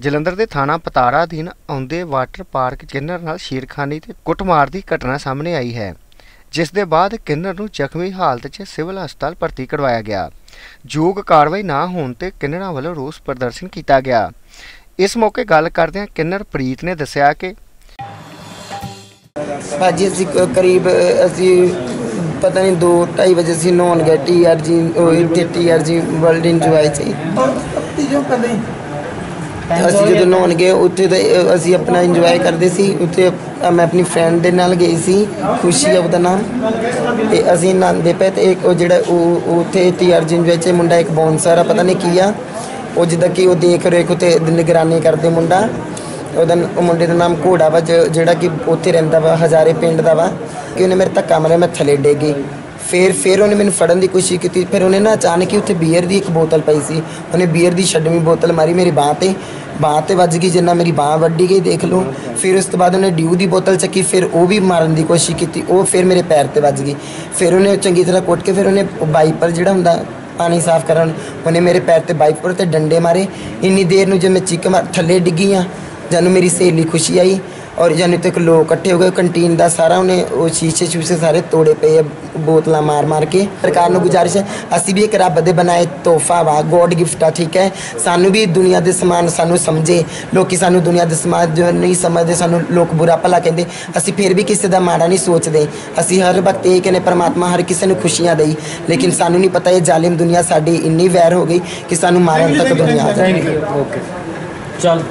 ਜਲੰਧਰ ਦੇ ਥਾਣਾ ਪਤਾਰਾ ਅਧੀਨ ਆਉਂਦੇ ਵਾਟਰ ਪਾਰਕ ਕਿੰਨਰ ਨਾਲ ਛੇੜਖਾਨੀ ਤੇ ਕੁੱਟਮਾਰ ਦੀ ਘਟਨਾ ਸਾਹਮਣੇ ਆਈ ਹੈ ਜਿਸ ਦੇ ਬਾਅਦ ਕਿੰਨਰ ਨੂੰ ਜ਼ਖਮੀ ਹਾਲਤ 'ਚ ਸਿਵਲ ਹਸਪਤਾਲ ਭਰਤੀ ਕਰਵਾਇਆ ਗਿਆ। ਯੋਗ ਕਾਰਵਾਈ ਨਾ ਹੋਣ ਤੇ ਕਿੰਨਰਾਂ ਵੱਲੋਂ ਰੋਸ ਪ੍ਰਦਰਸ਼ਨ ਕੀਤਾ ਗਿਆ। ਇਸ ਮੌਕੇ ਗੱਲ ਕਰਦਿਆਂ ਕਿੰਨਰ ਪ੍ਰੀਤ ਨੇ ਦੱਸਿਆ ਕਿ ਭਾਜੀ ਅਸੀਂ ਕ- ਕਰੀਬ ਅਸੀਂ ਪਤਾ ਨਹੀਂ 2:30 ਵਜੇ ਅਸੀਂ ਨਹਾਉਣ ਗਏ ਟੀਆਰਜੀ ਉਹ ਇੱਥੇ ਟੀਆਰਜੀ ਵਰਲਡ ਇੰਜੋਏ ਸੀ। ਅਸੀਂ ਜਦੋਂ ਨਹਾਉਣ ਗਏ ਉੱਥੇ ਤੇ ਅਸੀਂ ਆਪਣਾ ਇੰਜੋਏ ਕਰਦੇ ਸੀ। ਉੱਥੇ ਮੈਂ ਆਪਣੀ ਫਰੈਂਡ ਦੇ ਨਾਲ ਗਈ ਸੀ ਖੁਸ਼ੀ ਆ ਉਹਦਾ ਨਾਮ। ਤੇ ਅਸੀਂ ਨਹਾਉਂਦੇ ਪਏ ਤੇ ਇੱਕ ਉਹ ਜਿਹੜਾ ਉਹ ਉੱਥੇ ਟੀਆਰਜੀ ਇੰਜੋਏ ਚ ਮੁੰਡਾ ਇੱਕ ਬੌਂਸਰ ਆ ਪਤਾ ਨਹੀਂ ਕੀ ਆ। ਉਹ ਜਿੱਦਾਂ ਕਿ ਉਹ ਦੇਖ ਰੇਖ ਉੱਤੇ ਨਿਗਰਾਨੀ ਕਰਦੇ ਮੁੰਡਾ। ਉਹਦਾ ਉਹ ਮੁੰਡੇ ਦਾ ਨਾਮ ਘੋੜਾ ਵਾ ਜਿਹੜਾ ਕਿ ਉੱਥੇ ਰਹਿੰਦਾ ਵਾ ਹਜ਼ਾਰੇ ਪਿੰਡ ਦਾ ਵਾ। ਕਿ ਉਹਨੇ ਮੇਰੇ ਧੱਕਾ ਮਾਰਿਆ ਮੈਂ ਥੱਲੇ ਡਿੱਗ ਫਿਰ ਫਿਰ ਉਹਨੇ ਮੈਨੂੰ ਫੜਨ ਦੀ ਕੋਸ਼ਿਸ਼ ਕੀਤੀ। ਫਿਰ ਉਹਨੇ ਨਾ ਅਚਾਨਕ ਹੀ ਉੱਥੇ ਬੀਅਰ ਦੀ ਇੱਕ ਬੋਤਲ ਪਈ ਸੀ। ਉਹਨੇ ਬੀਅਰ ਦੀ ਛੱਡਵੀਂ ਬੋਤਲ ਮਾਰੀ ਮੇਰੀ ਬਾਹ ਤੇ। ਬਾਹ ਤੇ ਵੱਜ ਗਈ ਜਿੰਨਾ ਮੇਰੀ ਬਾਹ ਵੱਡੀ ਗਈ, ਦੇਖ ਲਓ। ਫਿਰ ਉਸ ਤੋਂ ਬਾਅਦ ਉਹਨੇ ਡਿਊ ਦੀ ਬੋਤਲ ਚੱਕੀ, ਫਿਰ ਉਹ ਵੀ ਮਾਰਨ ਦੀ ਕੋਸ਼ਿਸ਼ ਕੀਤੀ। ਉਹ ਫਿਰ ਮੇਰੇ ਪੈਰ ਤੇ ਵੱਜ ਗਈ। ਫਿਰ ਉਹਨੇ ਚੰਗੀ ਤਰ੍ਹਾਂ ਕੁੱਟ ਕੇ ਫਿਰ ਉਹਨੇ ਵਾਈਪਰ ਜਿਹੜਾ ਹੁੰਦਾ, ਪਾਣੀ ਸਾਫ਼ ਕਰਨ, ਉਹਨੇ ਮੇਰੇ ਪੈਰ ਤੇ ਵਾਈਪਰ ਤੇ ਡੰਡੇ ਮਾਰੇ। ਇੰਨੀ ਦੇਰ ਨੂੰ ਜਦ ਮੈਂ ਚੀਕ ਮਾਰ, ਥੱਲੇ ਡਿੱਗੀ ਆ ਜਾਨੂੰ ਮੇਰੀ ਸਹੇਲੀ ਖੁਸ਼ੀ ਆਈ। ਔਰ ਜਾਨੂੰ ਤੱਕ ਲੋਕ ਇਕੱਠੇ ਹੋ ਗਏ ਕੰਟੀਨ ਦਾ ਸਾਰਾ ਉਹਨੇ ਉਹ ਸ਼ੀਸ਼ੇ ਸ਼ੂਸ਼ੇ ਸਾਰੇ ਤੋੜੇ ਪਏ ਆ, ਬੋਤਲਾਂ ਮਾਰ ਮਾਰ ਕੇ। ਸਰਕਾਰ ਨੂੰ ਗੁਜ਼ਾਰਿਸ਼ ਹੈ ਅਸੀਂ ਵੀ ਇੱਕ ਰੱਬ ਦੇ ਬਣਾਏ ਤੋਹਫਾ ਵਾ ਗੋਡ ਗਿਫਟ ਆ ਠੀਕ ਹੈ। ਸਾਨੂੰ ਵੀ ਦੁਨੀਆ ਦੇ ਸਮਾਨ ਸਾਨੂੰ ਸਮਝੇ। ਲੋਕੀ ਸਾਨੂੰ ਦੁਨੀਆ ਦੇ ਸਮਾਨ ਜੋ ਨਹੀਂ ਸਮਝਦੇ ਸਾਨੂੰ ਲੋਕ ਬੁਰਾ ਭਲਾ ਕਹਿੰਦੇ। ਅਸੀਂ ਫਿਰ ਵੀ ਕਿਸੇ ਦਾ ਮਾੜਾ ਨਹੀਂ ਸੋਚਦੇ। ਅਸੀਂ ਹਰ ਵਕਤ ਇਹ ਕਹਿੰਦੇ ਪਰਮਾਤਮਾ ਹਰ ਕਿਸੇ ਨੂੰ ਖੁਸ਼ੀਆਂ ਦੇਈ। ਲੇਕਿਨ ਸਾਨੂੰ ਨਹੀਂ ਪਤਾ ਇਹ ਜ਼ਾਲਿਮ ਦੁਨੀਆ ਸਾਡੀ ਇੰਨੀ ਵੈਰ ਹੋ ਗਈ ਕਿ ਸਾਨੂੰ ਮਾਰਨ ਤੱਕ ਦੁਨੀਆ ਆ ਜਾਏ ਓਕੇ ਚੱਲ।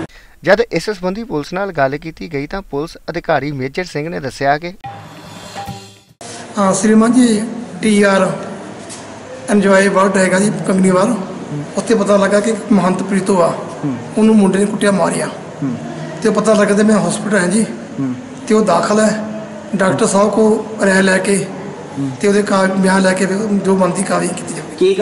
ਜਦ ਇਸ ਸੰਬੰਧੀ ਪੁਲਿਸ ਨਾਲ ਗੱਲ ਕੀਤੀ ਗਈ ਤਾਂ ਪੁਲਿਸ ਅਧਿਕਾਰੀ ਮੇਜਰ ਸਿੰਘ ਨੇ ਦੱਸਿਆ ਕਿ ਹਾਂ ਸ਼੍ਰੀਮਾਨ ਜੀ ਟੀਆਰ ਇੰਜੋਏ ਵਰਲਡ ਹੈਗਾ ਜੀ ਕੰਗਨੀਵਾਲ ਉੱਥੇ ਪਤਾ ਲੱਗਾ ਕਿ ਮਹੰਤ ਪ੍ਰੀਤੋ ਆ। ਉਹਨੂੰ ਮੁੰਡੇ ਨੇ ਕੁੱਟਿਆ ਮਾਰਿਆ। ਤੇ ਪਤਾ ਲੱਗਾ ਤੇ ਮੈਂ ਹਸਪੀਟਲ ਹਾਂ ਜੀ। ਤੇ ਉਹ ਦਾਖਲ ਹੈ। ਡਾਕਟਰ ਸਾਹਿਬ ਕੋ ਰਹਿ ਲੈ ਕੇ ਤੇ ਉਹਦੇ ਕਾ ਬਿਆਨ ਲੈ ਕੇ ਜੋ ਬਣਦੀ ਕਾਰਵਾਈ ਕੀਤੀ ਜਾਵੇ। ਕੀ